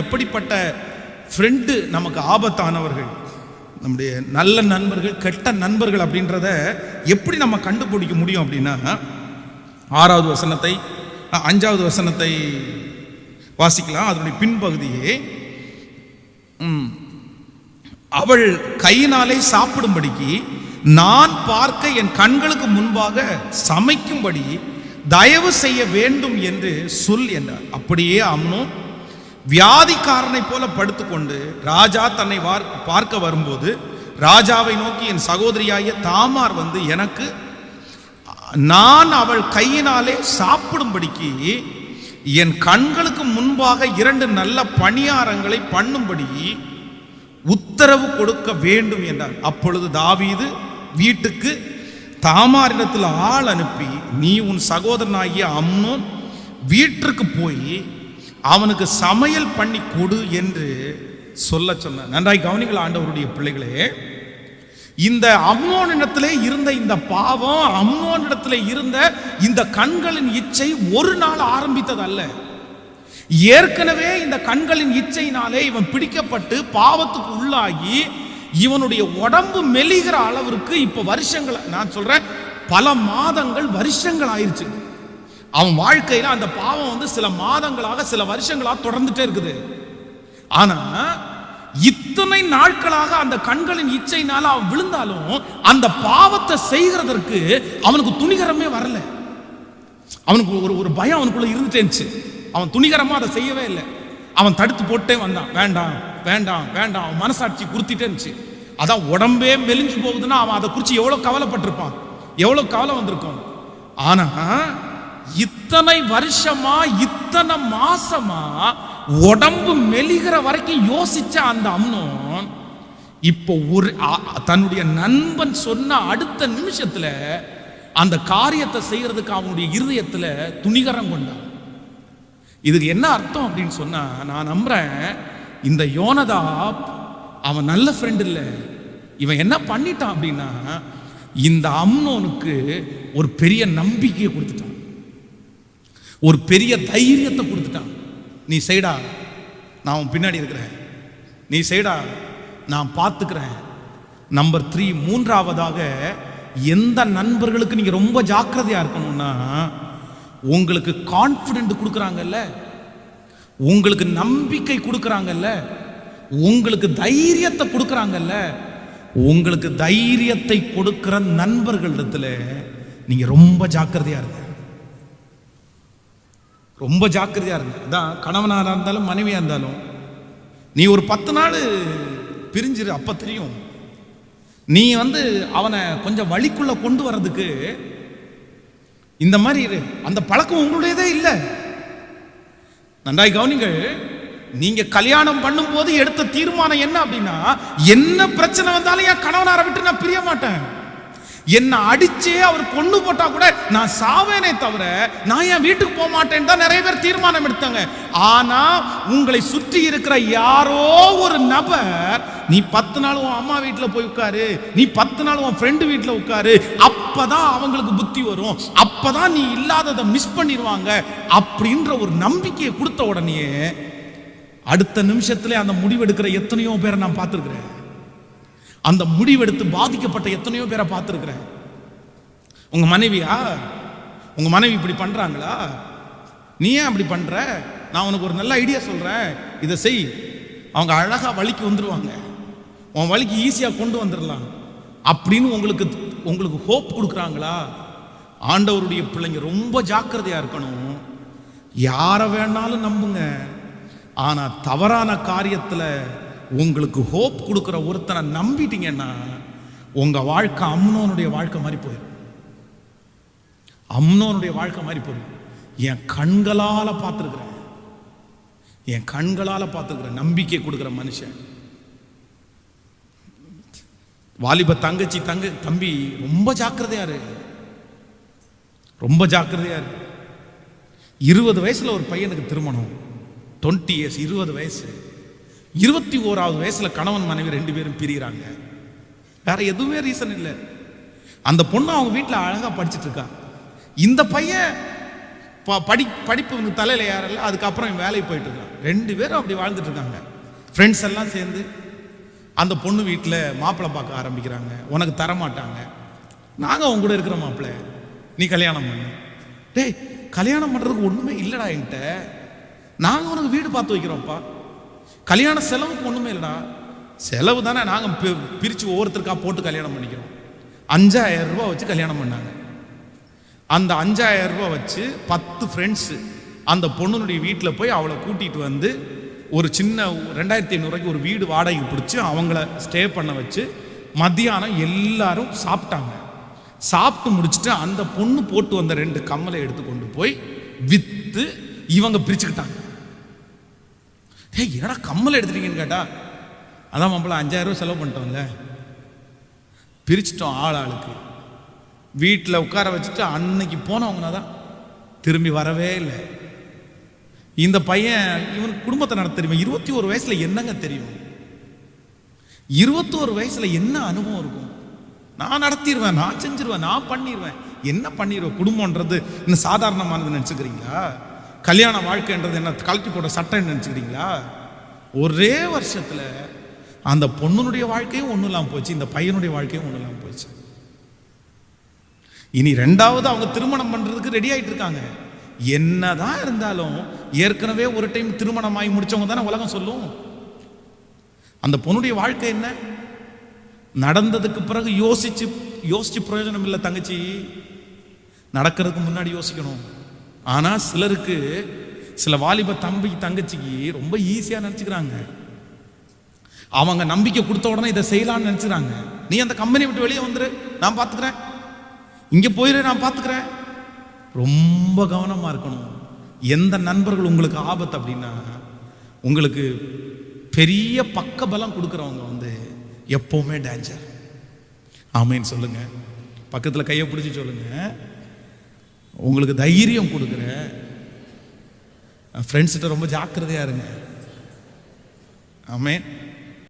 எப்படிப்பட்ட ஃப்ரெண்டு நமக்கு ஆபத்தானவர்கள் நம்முடைய நல்ல நண்பர்கள் கெட்ட நண்பர்கள் அப்படின்றத எப்படி நம்ம கண்டுபிடிக்க முடியும் அப்படின்னா ஆறாவது வசனத்தை அஞ்சாவது வசனத்தை வாசிக்கலாம். அதனுடைய பின்பகுதியே அவள் கையினாலே சாப்பிடும்படிக்கு நான் பார்க்க என் கண்களுக்கு முன்பாக சமைக்கும்படி தயவு செய்ய வேண்டும் என்று சொல் என்றார். அப்படியே அம்னும் வியாதிக்காரனை போல படுத்துக்கொண்டு ராஜா தன்னை வார்- பார்க்க வரும்போது ராஜாவை நோக்கி என் சகோதரியாகிய தாமார் வந்து எனக்கு நான் அவள் கையினாலே சாப்பிடும்படிக்கு என் கண்களுக்கு முன்பாக இரண்டு நல்ல பணியாரங்களை பண்ணும்படி உத்தரவு கொடுக்க வேண்டும் என்றார். அப்பொழுது தாவீது வீட்டுக்கு தாமாரிடத்தில் ஆள் அனுப்பி நீ உன் சகோதரனாகிய அம்னோன் வீட்டிற்கு போய் அவனுக்கு சமையல் பண்ணி கொடு என்று சொல்ல சொன்ன. நன்றாய் கவனிகள் ஆண்டவருடைய பிள்ளைகளே. இந்த அம்னோனிடத்திலே இருந்த இந்த பாவம் அம்னோனிடத்திலே இருந்த இந்த கண்களின் இச்சை ஒரு நாள் ஆரம்பித்தது அல்ல ஏற்கனவே இந்த கண்களின் இச்சையினாலே இவன் பிடிக்கப்பட்டு பாவத்துக்கு உள்ளாகி இவனுடைய உடம்பு மெலிகிற அளவிற்கு இப்ப வருஷங்கள் நான் சொல்றேன் பல மாதங்கள் வருஷங்கள் ஆயிடுச்சு அவன் வாழ்க்கையில் அந்த பாவம் வந்து சில மாதங்களாக சில வருஷங்களாக தொடர்ந்துட்டே இருக்குது. ஆனா இத்தனை நாட்களாக அந்த கண்களின் இச்சையினால அவன் விழுந்தாலும் அந்த பாவத்தை செய்கிறதற்கு அவனுக்கு துணிகரமே வரல. அவனுக்கு ஒரு ஒரு பயம் அவனுக்குள்ள இருந்துட்டேன்ச்சு இருந்துச்சு. அவன் துணிகரமா அதை செய்யவே இல்லை. அவன் தடுத்து போட்டே வந்தான். வேண்டாம் வேண்டாம் வேண்டாம். அவன் மனசாட்சி குறுத்திட்டே இருந்துச்சு. அதான் உடம்பே மெலிஞ்சு போகுதுன்னா அவன் அதை குறித்து எவ்வளோ கவலைப்பட்டிருப்பான். எவ்வளோ கவலை வந்திருக்கும். ஆனால் இத்தனை வருஷமா இத்தனை மாசமா உடம்பு மெலிகிற வரைக்கும் யோசிச்ச அந்த அம்னோன் இப்போ ஒரு தன்னுடைய நண்பன் சொன்ன அடுத்த நிமிஷத்துல அந்த காரியத்தை செய்யறதுக்கு அவனுடைய இருதயத்துல துணிகரம் கொண்டான். இதுக்கு என்ன அர்த்தம் அப்படின்னு சொன்னா நான் நம்புறேன் இந்த யோனதாப் அவன் நல்ல ஃப்ரெண்ட் இல்லை. இவன் என்ன பண்ணிட்டான் அப்படின்னா இந்த அம்னோனுக்கு ஒரு பெரிய நம்பிக்கையை கொடுத்துட்டான். ஒரு பெரிய தைரியத்தை கொடுத்துட்டான். நீ செய்டா நான் உன் பின்னாடி இருக்கிறேன். நீ செய்டா நான் பார்த்துக்கிறேன். நம்பர் த்ரீ மூன்றாவதாக எந்த நண்பர்களுக்கு நீங்கள் ரொம்ப ஜாக்கிரதையாக இருக்கணும்னா உங்களுக்கு கான்ஃபிடென்ட் கொடுக்குறாங்கல்ல? உங்களுக்கு நம்பிக்கை கொடுக்குறாங்கல்ல? உங்களுக்கு தைரியத்தை கொடுக்குறாங்கல்ல? உங்களுக்கு தைரியத்தை கொடுக்குற நண்பர்களிடத்தில் நீங்கள் ரொம்ப ஜாக்கிரதையாக இருங்க. ரொம்ப ஜாக்கிரதையாக இருங்க. அதான் கணவனாக இருந்தாலும் மனைவியாக இருந்தாலும் நீ ஒரு பத்து நாள் பிரிஞ்சிரு அப்போ தெரியும். நீ வந்து அவனை கொஞ்சம் வழிக்குள்ளே கொண்டு வர்றதுக்கு இந்த மாதிரி இரு. அந்த பழக்கம் உங்களுடையதே இல்லை. நன்றாய் கவனிங்கள் நீங்க கல்யாணம் பண்ணும்போது எடுத்த தீர்மானம் என்ன அப்படின்னா என்ன பிரச்சனை வந்தாலும் என் கணவனாரை விட்டு நான் பிரிய மாட்டேன். என்னை அடிச்சே அவர் கொண்டு போட்டா கூட நான் சாவேனே தவிர நான் என் வீட்டுக்கு போக மாட்டேன்னு தான் நிறைய பேர் தீர்மானம் எடுத்தாங்க. ஆனா உங்களை சுற்றி இருக்கிற யாரோ ஒரு நபர் நீ பத்து நாள் உன் அம்மா வீட்டில் போய் உட்காரு. நீ பத்து நாள் உன் ஃப்ரெண்டு வீட்டில் உட்காரு. அப்பதான் அவங்களுக்கு புத்தி வரும். அப்பதான் நீ இல்லாததை மிஸ் பண்ணிடுவாங்க அப்படின்ற ஒரு நம்பிக்கையை கொடுத்த உடனே அடுத்த நிமிஷத்துல அந்த முடிவெடுக்கிற எத்தனையோ பேரை நான் பார்த்துருக்குறேன். அந்த முடிவெடுத்து பாதிக்கப்பட்ட எத்தனையோ பேரை பார்த்துருக்குறேன். உங்கள் மனைவியா? உங்கள் மனைவி இப்படி பண்ணுறாங்களா நீ ஏன் அப்படி பண்ணுற நான் உனக்கு ஒரு நல்ல ஐடியா சொல்கிறேன் இதை செய். அவங்க அழகாக வழிக்கு வந்துடுவாங்க உன் வழிக்கு ஈஸியாக கொண்டு வந்துடலாம் அப்படின்னு உங்களுக்கு உங்களுக்கு ஹோப் கொடுக்குறாங்களா? ஆண்டவருடைய பிள்ளைங்க ரொம்ப ஜாக்கிரதையாக இருக்கணும். யாரை வேணாலும் நம்புங்க. ஆனால் தவறான காரியத்தில் உங்களுக்கு ஹோப் கொடுக்குற ஒருத்தனை நம்பிட்டீங்கன்னா உங்க வாழ்க்கை அம்னோனுடைய வாழ்க்கை மாதிரி போயிடும் அம்னோனுடைய வாழ்க்கை மாதிரி போயிடும் என் கண்களால பார்த்துருக்குறேன். என் கண்களால பார்த்துருக்குறேன் நம்பிக்கை கொடுக்குற மனுஷன். வாலிப தங்கச்சி தங்க தம்பி ரொம்ப ஜாக்கிரதையா இரு ரொம்ப ஜாக்கிரதையா இரு இருபது வயசுல ஒரு பையனுக்கு திருமணம். டுவெண்ட்டி இயர்ஸ் இருபது வயசு. இருபத்தி ஓராவது வயசுல கணவன் மனைவி ரெண்டு பேரும் பிரிகிறாங்க வேற எதுவுமே ரீசன் இல்லை. அந்த பொண்ணு அவங்க வீட்டில் அழகாக படிச்சிட்டு இருக்கா. இந்த பையன் படி படிப்பு வந்து தலையில் ஏறல அதுக்கப்புறம் வேலைக்கு போயிட்டு இருக்கான். ரெண்டு பேரும் அப்படி வாழ்ந்துட்டு இருக்காங்க. ஃப்ரெண்ட்ஸ் எல்லாம் சேர்ந்து அந்த பொண்ணு வீட்டில் மாப்பிள்ளை பார்க்க ஆரம்பிக்கிறாங்க. உனக்கு தர மாட்டாங்க நாங்கள் அவங்க கூட இருக்கிற மாப்பிள்ளை நீ கல்யாணம் பண்ணு. டேய் கல்யாணம் பண்ணுறதுக்கு ஒன்றுமே இல்லைடா என்கிட்ட. நாங்கள் உனக்கு வீடு பார்த்து வைக்கிறோம்ப்பா. கல்யாண செலவுக்கு ஒன்றுமே இல்லைடா. செலவு தானே நாங்கள் பிரித்து ஒவ்வொருத்தருக்கா போட்டு கல்யாணம் பண்ணிக்கிறோம். அஞ்சாயிரம் ரூபா வச்சு கல்யாணம் பண்ணாங்க. அந்த அஞ்சாயிரம் ரூபாய் வச்சு பத்து ஃப்ரெண்ட்ஸு அந்த பொண்ணுனுடைய வீட்டில் போய் அவளை கூட்டிகிட்டு வந்து ஒரு சின்ன ரெண்டாயிரத்தி ஐநூறுரூவாய்க்கு ஒரு வீடு வாடகைக்கு பிடிச்சி அவங்கள ஸ்டே பண்ண வச்சு மத்தியானம் எல்லாரும் சாப்பிட்டாங்க. சாப்பிட்டு முடிச்சுட்டு அந்த பொண்ணு போட்டு வந்த ரெண்டு கம்மலை எடுத்து கொண்டு போய் விற்று இவங்க பிரிச்சுக்கிட்டாங்க. ஏய் என்னடா கம்மல் எடுத்துட்டீங்கன்னு கேட்டா அதான் மாப்பிள்ள அஞ்சாயிரம் ரூபா செலவு பண்ணிட்டோம்ல. பிரிச்சிட்டோம் ஆள் ஆளுக்கு. வீட்டில் உட்கார வச்சுட்டு அன்னைக்கு போனவங்க தான் திரும்பி வரவே இல்லை. இந்த பையன் இவனுக்கு குடும்பத்தை நடத்த தெரியுமா? இருபத்தி ஒரு வயசில் என்னங்க தெரியும்? இருபத்தோரு வயசில் என்ன அனுபவம் இருக்கும்? நான் நடத்திடுவேன் நான் செஞ்சிருவேன் நான் பண்ணிடுவேன் என்ன பண்ணிடுவேன் குடும்பம்ன்றது இன்னும் சாதாரணமானது நினச்சிக்கிறீங்களா? கல்யாண வாழ்க்கைன்றது என்ன? கழட்டி போட்ட சட்டம் நினச்சிக்கிறீங்களா ஒரே வருஷத்தில் அந்த பொண்ணுனுடைய வாழ்க்கையும் ஒன்றும் இல்லாமல் போச்சு இந்த பையனுடைய வாழ்க்கையும் ஒன்றும் இல்லாமல் போச்சு. இனி ரெண்டாவது அவங்க திருமணம் பண்ணுறதுக்கு ரெடி ஆகிட்டு இருக்காங்க. என்னதான் இருந்தாலும் ஏற்கனவே ஒரு டைம் திருமணம் ஆகி முடிச்சவங்க தானே உலகம் சொல்லும். அந்த பொண்ணுடைய வாழ்க்கை என்ன? நடந்ததுக்கு பிறகு யோசிச்சு யோசிச்சு பிரயோஜனம் இல்லை தங்கச்சி. நடக்கிறதுக்கு முன்னாடி யோசிக்கணும். ஆனால் சிலருக்கு சில வாலிப தம்பி தங்கச்சிக்கு ரொம்ப ஈஸியாக நினச்சிக்கிறாங்க. அவங்க நம்பிக்கை கொடுத்த உடனே இதை செய்யலாம்னு நினச்சிக்கிறாங்க. நீ அந்த கம்பெனி விட்டு வெளியே வந்துரு நான் பார்த்துக்கிறேன் இங்கே போயிரு நான் பார்த்துக்கிறேன் ரொம்ப கவனமாக இருக்கணும். எந்த நண்பர்கள் உங்களுக்கு ஆபத்து அப்படின்னா உங்களுக்கு பெரிய பக்க பலம் கொடுக்குறவங்க வந்து எப்போவுமே டேஞ்சர் ஆமேன்னு சொல்லுங்கள் பக்கத்தில் கையை பிடிச்சி சொல்லுங்கள் உங்களுக்கு தைரியம் கொடுக்குறேன் ஃப்ரெண்ட்ஸ்கிட்ட ரொம்ப ஜாக்கிரதையா இருங்க. ஆமேன்.